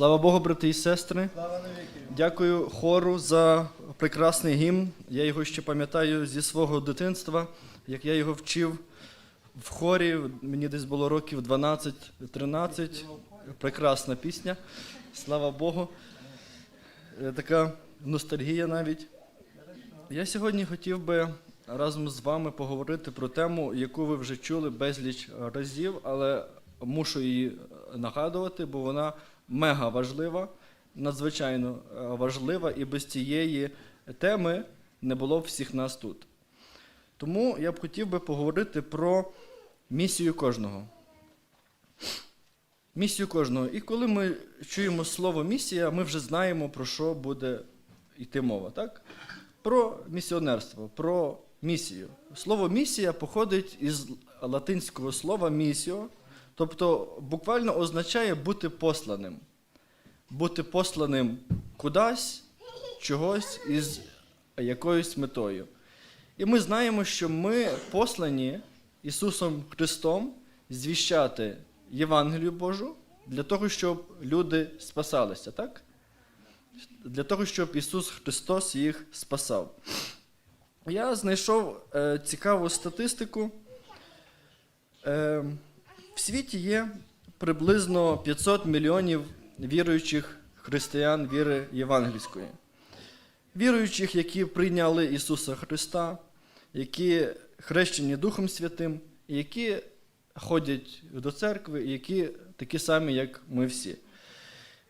Слава Богу, брати і сестри. Дякую хору за прекрасний гімн. Я його ще пам'ятаю зі свого дитинства, як я його вчив в хорі. Мені десь було років 12-13. Прекрасна пісня. Слава Богу. Е, Така ностальгія навіть. Я сьогодні хотів би разом з вами поговорити про тему, яку ви вже чули безліч разів, але мушу її нагадувати, бо вона мега важлива, надзвичайно е, важлива, і без цієї теми не було б всіх нас тут. Тому я б хотів би поговорити про місію кожного. Місію кожного. І коли ми чуємо слово місія, ми вже знаємо, про що буде йти мова. Так? Про місіонерство, про місію. Слово місія походить із латинського слова місіо, тобто буквально означає бути посланим. Бути посланим кудись, чогось із якоюсь метою. І ми знаємо, що ми послані Ісусом Христом звіщати Євангелію Божу для того, щоб люди спасалися, так? Для того, щоб Ісус Христос їх спасав. Я знайшов е, цікаву статистику. Е, в світі є приблизно 500 мільйонів віруючих християн віри євангельської. Віруючих, які прийняли Ісуса Христа, які хрещені Духом Святим, які ходять до церкви, які такі самі, як ми всі.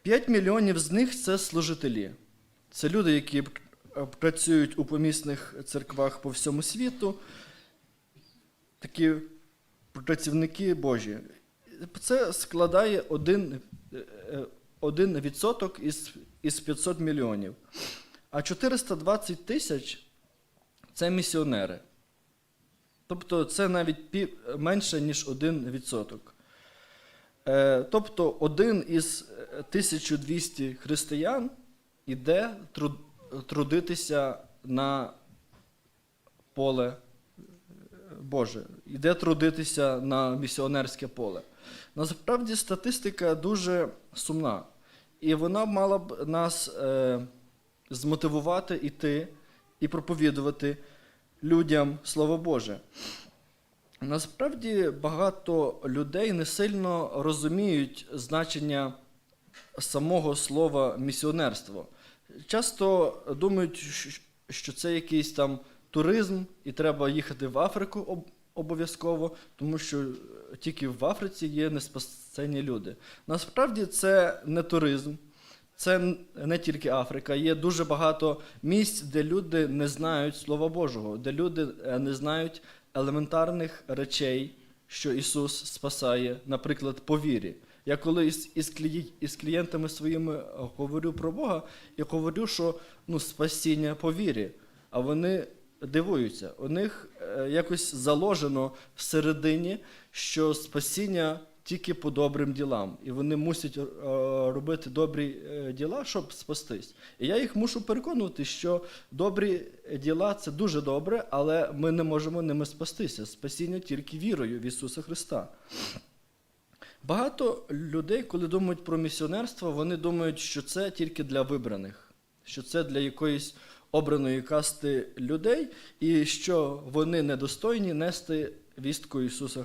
5 мільйонів з них це служителі. Це люди, які працюють у помісних церквах по всьому світу, такі працівники Божі. Це складає один, е, один відсоток із, із 500 мільйонів. А 420 тисяч це місіонери. Тобто це навіть пів, менше, ніж 1%. Е, тобто один із 1200 християн іде трудитися на поле е, Боже, іде трудитися на місіонерське поле. Насправді статистика дуже сумна, і вона мала б нас е, змотивувати іти і проповідувати людям Слово Боже. Насправді багато людей не сильно розуміють значення самого слова місіонерство. Часто думають, що це якийсь там туризм, і треба їхати в Африку обов'язково, тому що тільки в Африці є неспасені люди. Насправді це не туризм, це не тільки Африка. Є дуже багато місць, де люди не знають Слова Божого, де люди не знають елементарних речей, що Ісус спасає, наприклад, по вірі. Я коли із, із, із клієнтами своїми говорю про Бога, я говорю, що ну, спасіння по вірі, а вони дивуються. У них е, якось заложено всередині, що спасіння тільки по добрим ділам, і вони мусять е, робити добрі е, діла, щоб спастись. І я їх мушу переконувати, що добрі діла це дуже добре, але ми не можемо ними спастися. Спасіння тільки вірою в Ісуса Христа. Багато людей, коли думають про місіонерство, вони думають, що це тільки для вибраних, що це для якоїсь обраної касти людей, і що вони недостойні нести вістку Ісуса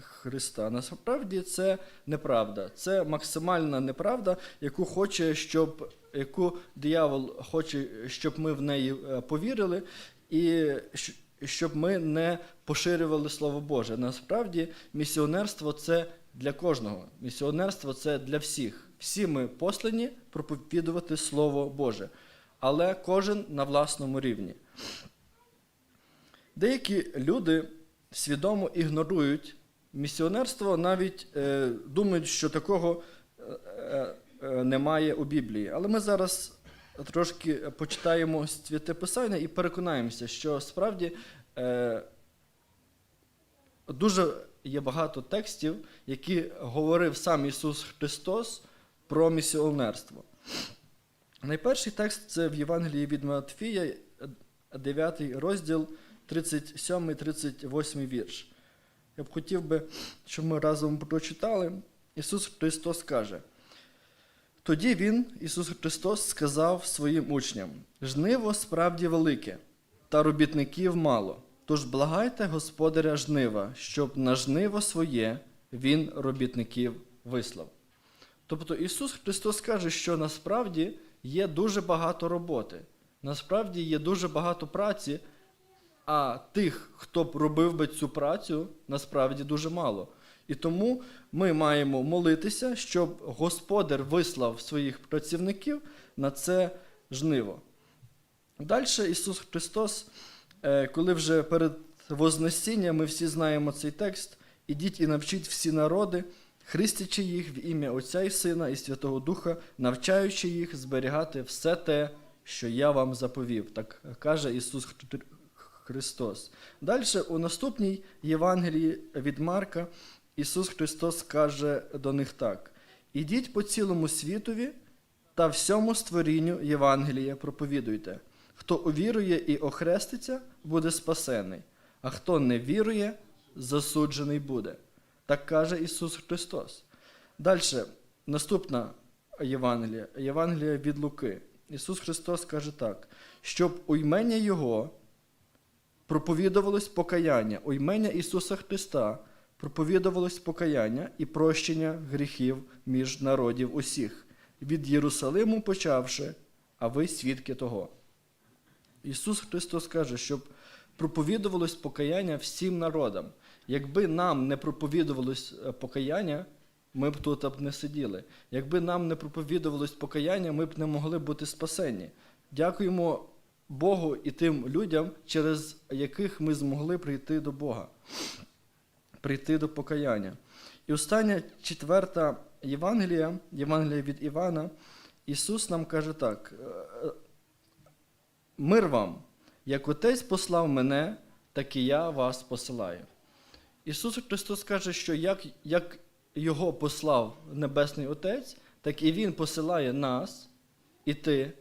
Христа. Насправді це неправда. Це максимальна неправда, яку хоче, щоб яку диявол хоче, щоб ми в неї повірили, і щоб ми не поширювали Слово Боже. Насправді, місіонерство це для кожного. Місіонерство це для всіх. Всі ми послані проповідувати Слово Боже, але кожен на власному рівні. Деякі люди свідомо ігнорують місіонерство, навіть е, думають, що такого е, е, немає у Біблії. Але ми зараз трошки почитаємо святе Писання і переконаємося, що справді е, дуже є багато текстів, які говорив сам Ісус Христос про місіонерство. Найперший текст це в Євангелії від Матфія, 9 розділ, 37-38 вірш. Я б хотів би, щоб ми разом прочитали. Ісус Христос каже: Тоді він, Ісус Христос, сказав своїм учням: жниво справді велике, та робітників мало. Тож благайте Господаря жнива, щоб на жниво своє він робітників вислав. Тобто Ісус Христос каже, що насправді є дуже багато роботи, насправді є дуже багато праці, а тих, хто б робив би цю працю, насправді дуже мало. І тому ми маємо молитися, щоб Господар вислав своїх працівників на це жниво. Далі Ісус Христос, е, коли вже перед Вознесінням, ми всі знаємо цей текст, ідіть і навчіть всі народи, хрестячи їх в ім'я Отця і Сина і Святого Духа, навчаючи їх зберігати все те, що я вам заповів. Так каже Ісус Христос. Далі у наступній Євангелії від Марка Ісус Христос каже до них так: ідіть по цілому світові та всьому створінню Євангелія проповідуйте. Хто увірує і охреститься, буде спасений, а хто не вірує, засуджений буде. Так каже Ісус Христос. Далі, наступна Євангелія, Євангелія від Луки. Ісус Христос каже так, щоб у імення Його проповідувалось покаяння, у імення Ісуса Христа проповідувалось покаяння і прощення гріхів між народів усіх, від Єрусалиму почавши, а ви свідки того. Ісус Христос каже, щоб проповідувалось покаяння всім народам. Якби нам не проповідувалось е, покаяння, ми б тут не сиділи. Якби нам не проповідувалось покаяння, ми б не могли бути спасені. Дякуємо Богу і тим людям, через яких ми змогли прийти до Бога, прийти до покаяння. І остання четверта Євангелія, Євангелія від Івана, Ісус нам каже так: е, Мир вам, як Отець послав мене, так і я вас посилаю. Ісус Христос каже, що як, як Його послав Небесний Отець, так і Він посилає нас іти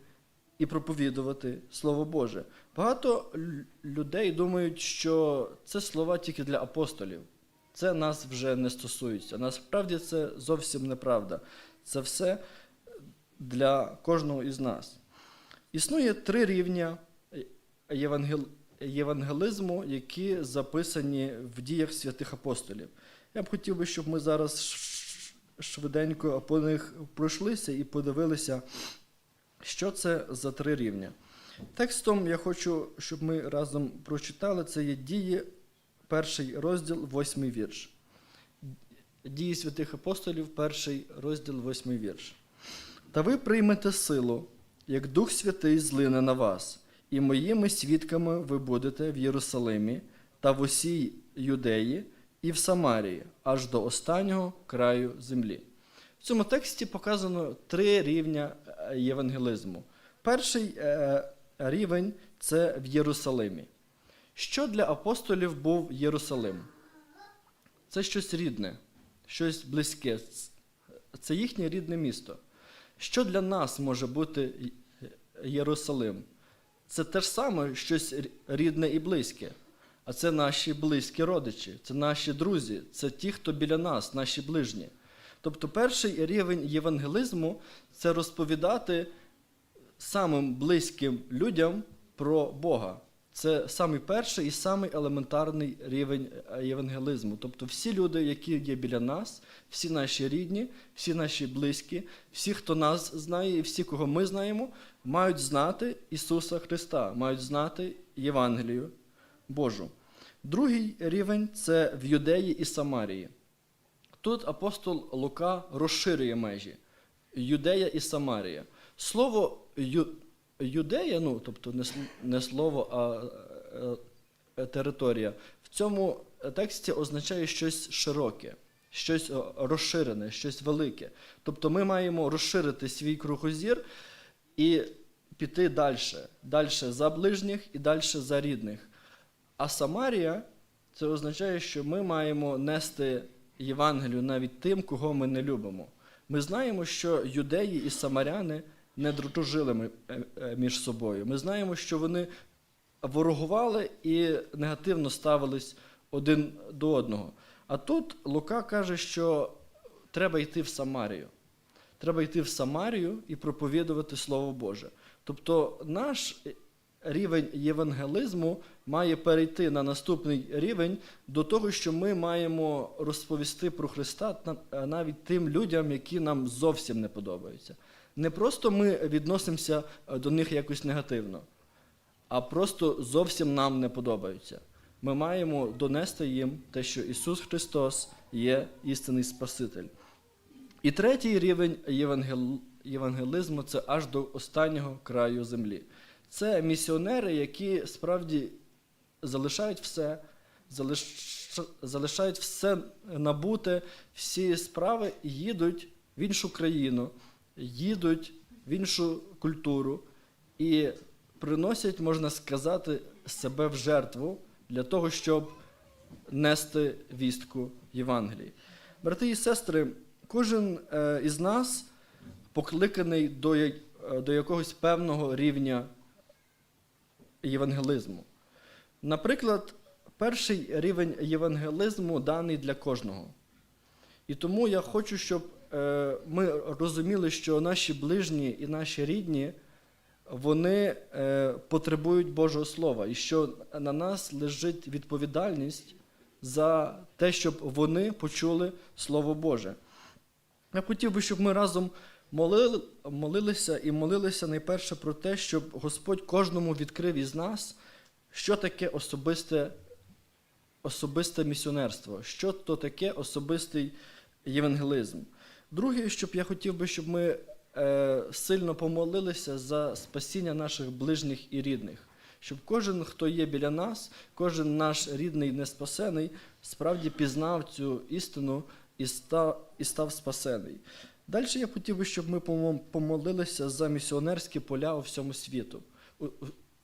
і проповідувати Слово Боже. Багато людей думають, що це слова тільки для апостолів. Це нас вже не стосується. Насправді це зовсім неправда. Це все для кожного із нас. Існує три рівня євангел... євангелизму, які записані в діях святих апостолів. Я б хотів би, щоб ми зараз швиденько по них пройшлися і подивилися, що це за три рівня. Текстом я хочу, щоб ми разом прочитали, це є дії, перший розділ, восьмий вірш. Дії святих апостолів, перший розділ, восьмий вірш. Та ви приймете силу, як Дух Святий злине на вас, і моїми свідками ви будете в Єрусалимі та в усій Юдеї і в Самарії, аж до останнього краю землі. В цьому тексті показано три рівня е, євангелізму. Перший е, рівень це в Єрусалимі. Що для апостолів був Єрусалим? Це щось рідне, щось близьке. Це їхнє рідне місто. Що для нас може бути Єрусалим? Це те ж саме щось рідне і близьке. А це наші близькі родичі, це наші друзі, це ті, хто біля нас, наші ближні. Тобто перший рівень євангелізму це розповідати самим близьким людям про Бога. Це самий перший і самий елементарний рівень е, євангелізму. Тобто всі люди, які є біля нас, всі наші рідні, всі наші близькі, всі, хто нас знає, і всі, кого ми знаємо, мають знати Ісуса Христа, мають знати Євангелію Божу. Другий рівень це в Юдеї і Самарії. Тут апостол Лука розширює межі Юдея і Самарія. Слово юдея, ну, тобто не, слово, а е, е, територія, в цьому тексті означає щось широке, щось е, розширене, щось велике. Тобто ми маємо розширити свій кругозір і піти далі, далі за ближніх і далі за рідних. А Самарія це означає, що ми маємо нести Євангелію навіть тим, кого ми не любимо. Ми знаємо, що юдеї і самаряни не дружили е, е, між собою. Ми знаємо, що вони ворогували і негативно ставились один до одного. А тут Лука каже, що треба йти в Самарію. треба йти в Самарію і проповідувати Слово Боже. Тобто наш рівень євангелизму має перейти на наступний рівень до того, що ми маємо розповісти про Христа навіть тим людям, які нам зовсім не подобаються. Не просто ми відносимося е, до них якось негативно, а просто зовсім нам не подобаються. Ми маємо донести їм те, що Ісус Христос є істинний Спаситель. І третій рівень євангел... євангелизму це аж до останнього краю землі. Це місіонери, які справді залишають все, залиш... залишають все набуте, всі справи їдуть в іншу країну, їдуть в іншу культуру і приносять, можна сказати, себе в жертву для того, щоб нести вістку Євангелії. Брати і сестри, кожен е, із нас покликаний до якогось певного рівня євангелизму. Наприклад, перший рівень євангелизму даний для кожного. І тому я хочу, щоб е, ми розуміли, що наші ближні і наші рідні вони е, потребують Божого Слова, і що на нас лежить відповідальність за те, щоб вони почули Слово Боже. Я хотів би, щоб ми разом молили, молилися і молилися найперше про те, щоб Господь кожному відкрив із нас, що таке особисте, особисте місіонерство, що то таке особистий євангелизм. Друге, щоб я хотів би, щоб ми е, сильно помолилися за спасіння наших ближніх і рідних. Щоб кожен, хто є біля нас, кожен наш рідний неспасений, справді пізнав цю істину і став, і став спасений. Далі я хотів би, щоб ми помолилися за місіонерські поля у всьому світу,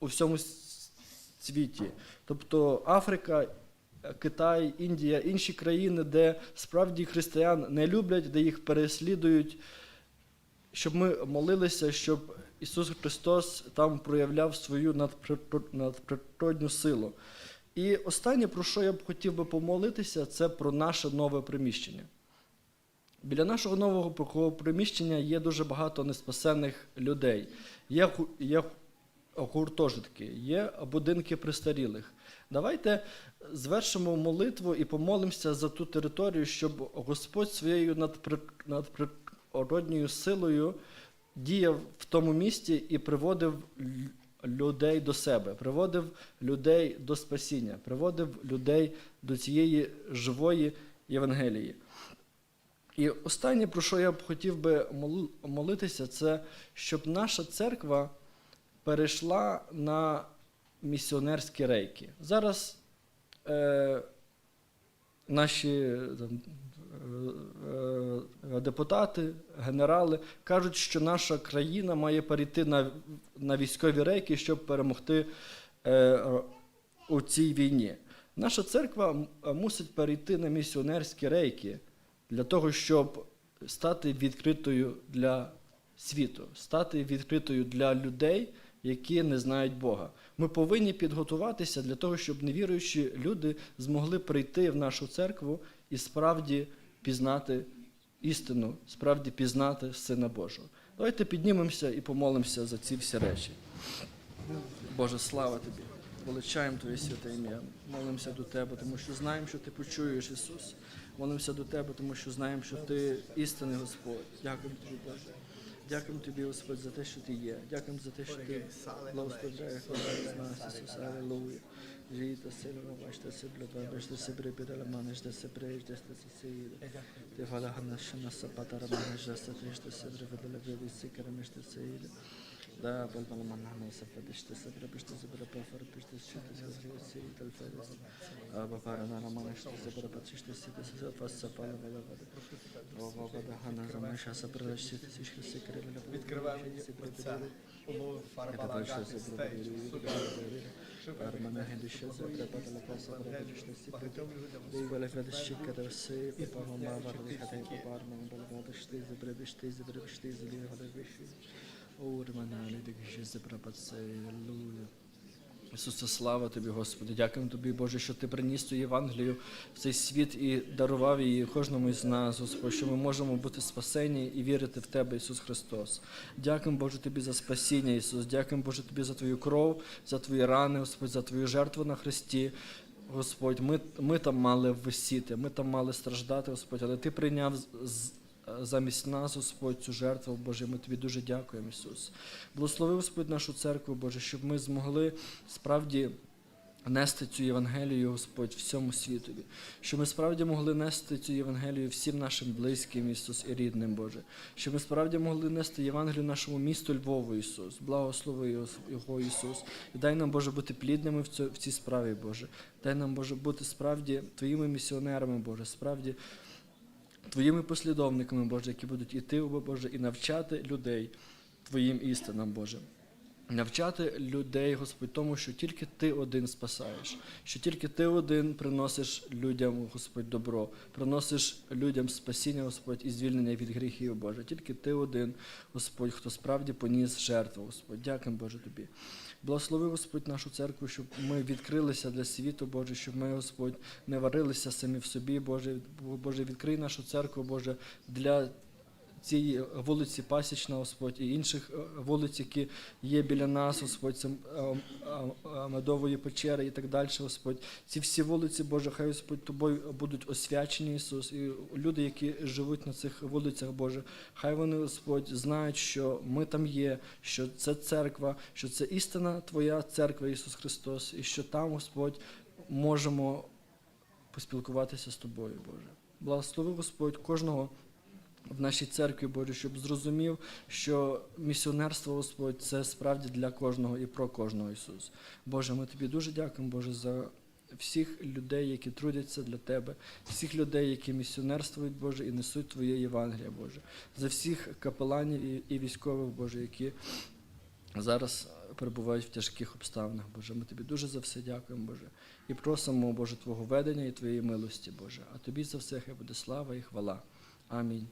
у, всьому світі. Тобто Африка, Китай, Індія, інші країни, де справді християн не люблять, де їх переслідують, щоб ми молилися, щоб Ісус Христос там проявляв свою надпри- надприродню силу. І останнє, про що я б хотів би помолитися, це про наше нове приміщення. Біля нашого нового приміщення є дуже багато неспасених людей. Є, є гуртожитки, є будинки престарілих. Давайте звершимо молитву і помолимося за ту територію, щоб Господь своєю надприродньою силою діяв в тому місті і приводив людей до себе, приводив людей до спасіння, приводив людей до цієї живої Євангелії. І останнє, про що я б хотів би молитися, це щоб наша церква перейшла на місіонерські рейки. Зараз е, наші там, е, е, депутати, генерали кажуть, що наша країна має перейти на, на військові рейки, щоб перемогти е, у цій війні. Наша церква мусить перейти на місіонерські рейки для того, щоб стати відкритою для світу, стати відкритою для людей, які не знають Бога. Ми повинні підготуватися для того, щоб невіруючі люди змогли прийти в нашу церкву і справді пізнати істину, справді пізнати Сина Божого. Давайте піднімемося і помолимося за ці всі речі. Боже, слава тобі! Величаємо Твоє святе ім'я. Молимося до Тебе, тому що знаємо, що Ти почуєш, Ісус. Молимося до Тебе, тому що знаємо, що Ти істинний Господь. Дякуємо Тобі, Боже. Дякуємо Тобі, Господь, за те, що Ти є. Дякуємо за те, що Ти благословляєш нас, Ісус. Аллилуйя. Жита сильно, бачите, сиблю, бачите, сибри, біля манеш, де сибри, де сиїде. Ти валя гана, що на сапата раманеш, де ситриш, де сибри, видаля, види, сикара, меш, де сиїде. Да, бальбала манана, сапата, що сибри, бачите, сибри, пафар, бачите, що ти сибри, сиїде, альфедес. Аба пара на раманеш, де сибри, бачите, сиїде, сиїде, фас сапала, валя. Ова, сапри, бачите, сичка, сикара, валя, валя. Відкриваємо Отця, Улу, Фарбала, Гад, Армана гендище забре паса і і шти Ісусе, слава тобі, Господи. Дякуємо тобі, Боже, що ти приніс ту Євангелію в цей світ і дарував її кожному із нас, Господь, що ми можемо бути спасені і вірити в Тебе, Ісус Христос. Дякуємо, Боже, тобі за спасіння, Ісус. Дякуємо, Боже, тобі за Твою кров, за Твої рани, Господь, за Твою жертву на Христі. Господь, ми, ми там мали висіти, ми там мали страждати, Господь, але Ти прийняв замість нас, Господь, цю жертву, Боже, ми тобі дуже дякуємо, Ісус. Благослови, Господь, нашу церкву, Боже, щоб ми змогли справді нести цю Євангелію, Господь, всьому світові. Щоб ми справді могли нести цю Євангелію всім нашим близьким, Ісус, і рідним, Боже. Щоб ми справді могли нести Євангелію нашому місту Львову, Ісус. Благослови його, Ісус. І дай нам, Боже, бути плідними в цій справі, Боже. Дай нам, Боже, бути справді Твоїми місіонерами, Боже, справді Твоїми послідовниками, Боже, які будуть іти, Боже, і навчати людей Твоїм істинам, Боже. Навчати людей, Господь, тому, що тільки Ти один спасаєш, що тільки Ти один приносиш людям, Господь, добро, приносиш людям спасіння, Господь, і звільнення від гріхів, Боже. Тільки Ти один, Господь, хто справді поніс жертву, Господь. Дякуємо, Боже, Тобі. Благослови, Господь, нашу церкву, щоб ми відкрилися для світу, Боже, щоб ми, Господь, не варилися самі в собі, Боже. Боже, відкрий нашу церкву, Боже, для цієї вулиці Пасічна, Господь, і інших е, вулиць, які є біля нас, Господь, це е, е, е, медової печери і так далі, Господь. Ці всі вулиці, Боже, хай Господь тобою будуть освячені, Ісус. І люди, які живуть на цих вулицях, Боже, хай вони, Господь, знають, що ми там є, що це церква, що це істина Твоя церква, Ісус Христос, і що там, Господь, можемо поспілкуватися з Тобою, Боже. Благослови, Господь, кожного в нашій церкві, Боже, щоб зрозумів, що місіонерство, Господь, це справді для кожного і про кожного Ісус. Боже, ми тобі дуже дякуємо, Боже, за всіх людей, які трудяться для Тебе, всіх людей, які місіонерствують, Боже, і несуть Твоє Євангеліє, Боже, за всіх капеланів і, військових, Боже, які зараз перебувають в тяжких обставинах, Боже. Ми тобі дуже за все дякуємо, Боже. І просимо, Боже, Твого ведення і Твоєї милості, Боже. А тобі за все хай буде слава і хвала. I mean.